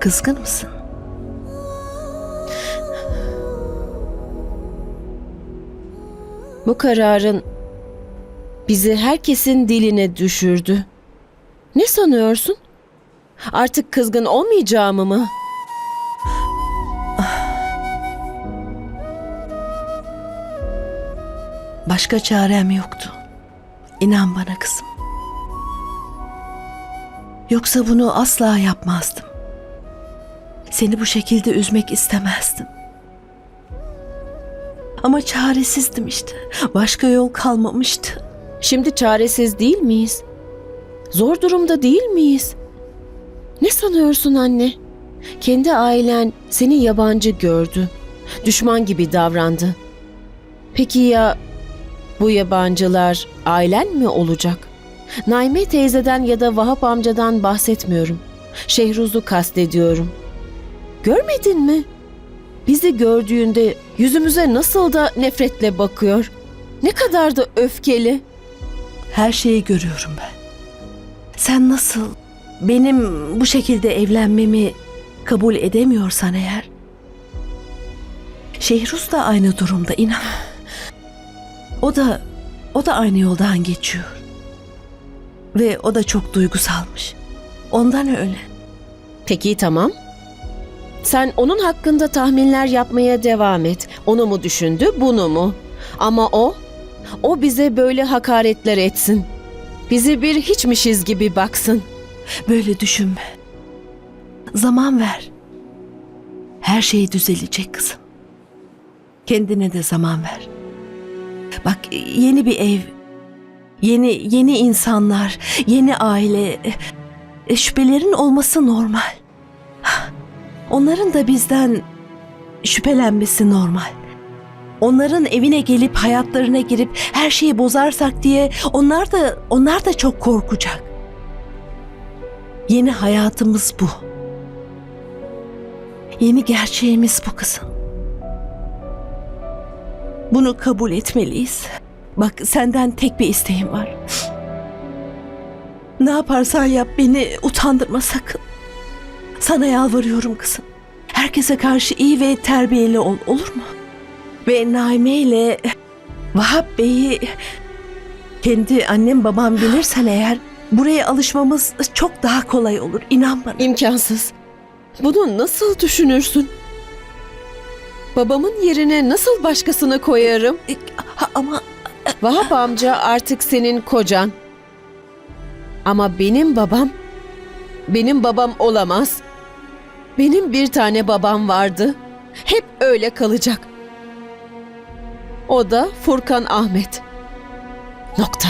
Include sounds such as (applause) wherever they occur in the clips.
Kızgın mısın? Bu kararın bizi herkesin diline düşürdü. Ne sanıyorsun? Artık kızgın olmayacağımı mı? Başka çarem yoktu. İnan bana kızım. Yoksa bunu asla yapmazdım. Seni bu şekilde üzmek istemezdim. Ama çaresizdim işte. Başka yol kalmamıştı. Şimdi çaresiz değil miyiz? Zor durumda değil miyiz? Ne sanıyorsun anne? Kendi ailen seni yabancı gördü. Düşman gibi davrandı. Peki ya bu yabancılar ailen mi olacak? Naime teyzeden ya da Vahap amcadan bahsetmiyorum. Şehruz'u kastediyorum. Görmedin mi? Bizi gördüğünde yüzümüze nasıl da nefretle bakıyor. Ne kadar da öfkeli. Her şeyi görüyorum ben. Sen nasıl benim bu şekilde evlenmemi kabul edemiyorsan eğer Şehruz da aynı durumda inan. O da o da aynı yoldan geçiyor. Ve o da çok duygusalmış. Ondan öyle. Peki tamam. Sen onun hakkında tahminler yapmaya devam et. Onu mu düşündü, bunu mu? Ama o, o bize böyle hakaretler etsin. Bizi bir hiçmişiz gibi baksın. Böyle düşünme. Zaman ver. Her şey düzelecek kızım. Kendine de zaman ver. Bak yeni bir ev, yeni yeni insanlar, yeni aile. E, Şüphelerin olması normal. Onların da bizden şüphelenmesi normal. Onların evine gelip hayatlarına girip her şeyi bozarsak diye onlar da onlar da çok korkacak. Yeni hayatımız bu. Yeni gerçeğimiz bu kızım. Bunu kabul etmeliyiz. Bak senden tek bir isteğim var. Ne yaparsan yap beni utandırma sakın. Sana yalvarıyorum kızım. Herkese karşı iyi ve terbiyeli ol olur mu? Ve Naime ile Vahap Bey'i kendi annem babam bilirsen eğer buraya alışmamız çok daha kolay olur. İnan bana. İmkansız. Bunu nasıl düşünürsün? Babamın yerine nasıl başkasını koyarım? E, ha, ama Vahap amca artık senin kocan. Ama benim babam, benim babam olamaz. Benim bir tane babam vardı. Hep öyle kalacak. O da Furkan Ahmet. Nokta.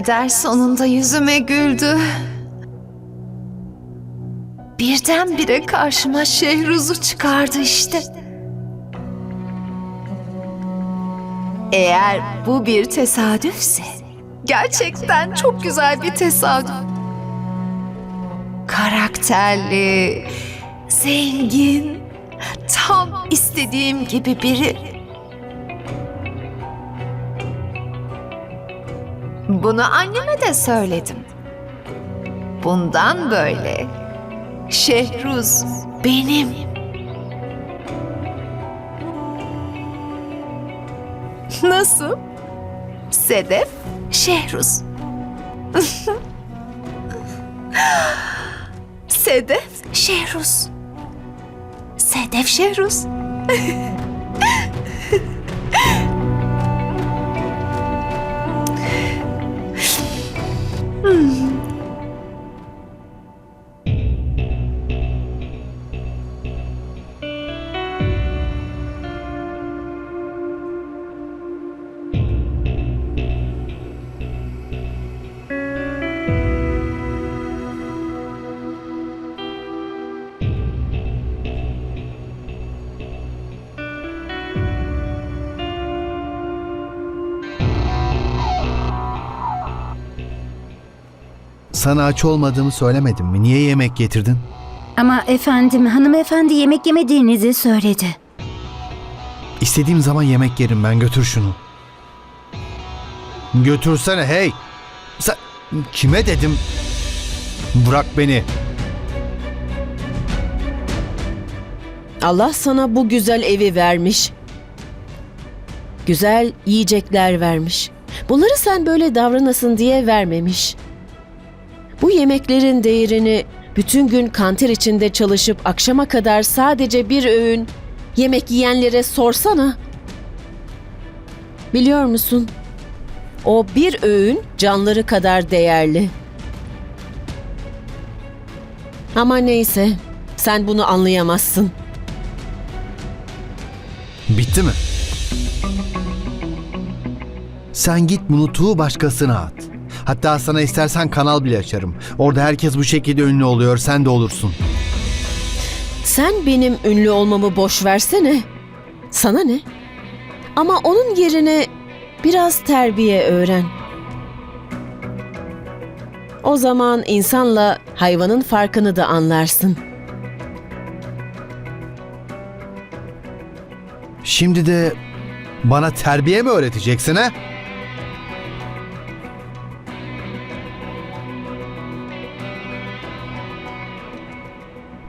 Kader sonunda yüzüme güldü. Birdenbire karşıma Şehruz'u çıkardı işte. Eğer bu bir tesadüfse, gerçekten çok güzel bir tesadüf. Karakterli, zengin, tam istediğim gibi biri. Bunu anneme de söyledim. Bundan böyle Şehruz benim. Nasıl? Sedef Şehruz. Sedef Şehruz. Sedef Şehruz. Sana aç olmadığımı söylemedim mi? Niye yemek getirdin? Ama efendim hanımefendi yemek yemediğinizi söyledi. İstediğim zaman yemek yerim ben. Götür şunu. Götürsene hey. Sen kime dedim? Bırak beni. Allah sana bu güzel evi vermiş. Güzel yiyecekler vermiş. Bunları sen böyle davranasın diye vermemiş. Bu yemeklerin değerini bütün gün kanter içinde çalışıp akşama kadar sadece bir öğün yemek yiyenlere sorsana. Biliyor musun? O bir öğün canları kadar değerli. Ama neyse, sen bunu anlayamazsın. Bitti mi? Sen git bunu tuğ başkasına at. Hatta sana istersen kanal bile açarım. Orada herkes bu şekilde ünlü oluyor. Sen de olursun. Sen benim ünlü olmamı boş versene. Sana ne? Ama onun yerine biraz terbiye öğren. O zaman insanla hayvanın farkını da anlarsın. Şimdi de bana terbiye mi öğreteceksin ha?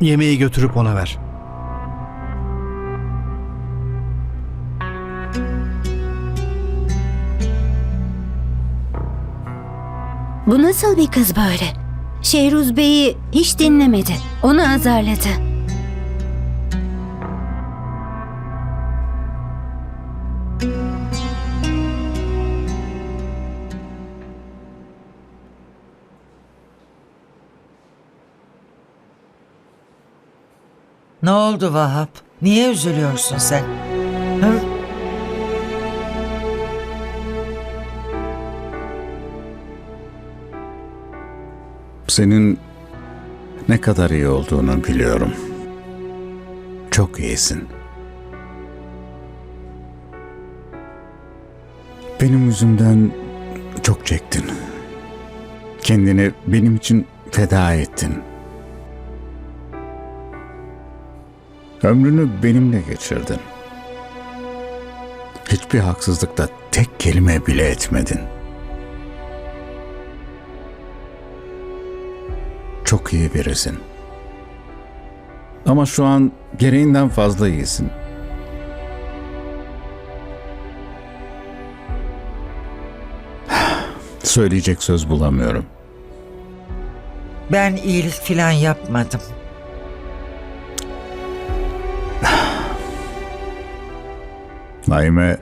Yemeği götürüp ona ver. Bu nasıl bir kız böyle? Şehruz Bey'i hiç dinlemedi. Onu azarladı. Ne oldu Vahap? Niye üzülüyorsun sen? Hı? Senin ne kadar iyi olduğunu biliyorum. Çok iyisin. Benim yüzümden çok çektin. Kendini benim için feda ettin. Ömrünü benimle geçirdin. Hiçbir haksızlıkta tek kelime bile etmedin. Çok iyi birisin. Ama şu an gereğinden fazla iyisin. Söyleyecek söz bulamıyorum. Ben iyilik filan yapmadım. Naime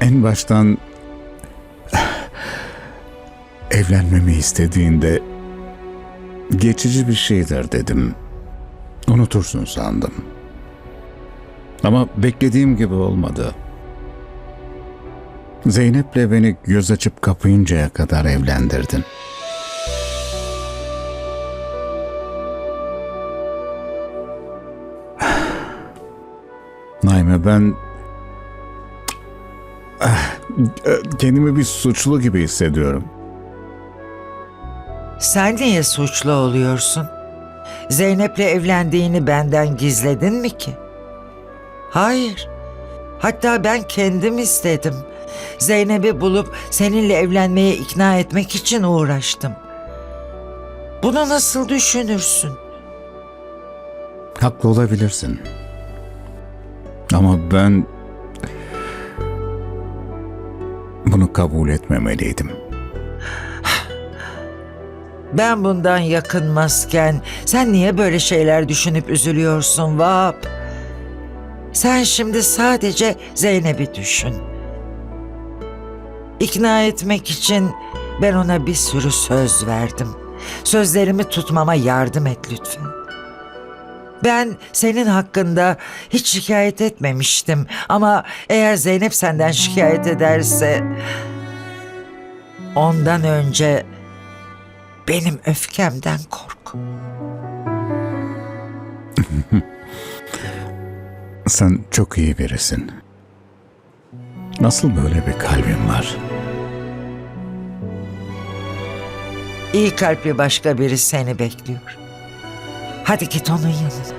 en baştan evlenmemi istediğinde geçici bir şeydir dedim. Unutursun sandım. Ama beklediğim gibi olmadı. Zeynep'le beni göz açıp kapayıncaya kadar evlendirdin. Naime ben Ah, kendimi bir suçlu gibi hissediyorum. Sen niye suçlu oluyorsun? Zeynep'le evlendiğini benden gizledin mi ki? Hayır. Hatta ben kendim istedim. Zeynep'i bulup seninle evlenmeye ikna etmek için uğraştım. Bunu nasıl düşünürsün? Haklı olabilirsin. Ama ben bunu kabul etmemeliydim. Ben bundan yakınmazken sen niye böyle şeyler düşünüp üzülüyorsun Vahap? Sen şimdi sadece Zeynep'i düşün. İkna etmek için ben ona bir sürü söz verdim. Sözlerimi tutmama yardım et lütfen. Ben senin hakkında hiç şikayet etmemiştim ama eğer Zeynep senden şikayet ederse ondan önce benim öfkemden kork. (laughs) Sen çok iyi birisin. Nasıl böyle bir kalbin var? iyi kalpli başka biri seni bekliyor. Hadi git onun yanına.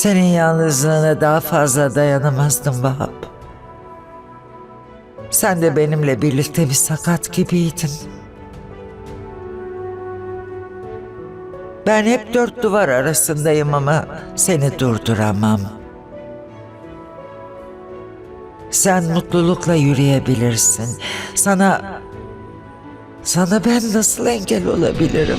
Senin yalnızlığına daha fazla dayanamazdım Vahap. Sen de benimle birlikte bir sakat gibiydin. Ben hep dört duvar arasındayım ama seni durduramam. Sen mutlulukla yürüyebilirsin. Sana sana ben nasıl engel olabilirim?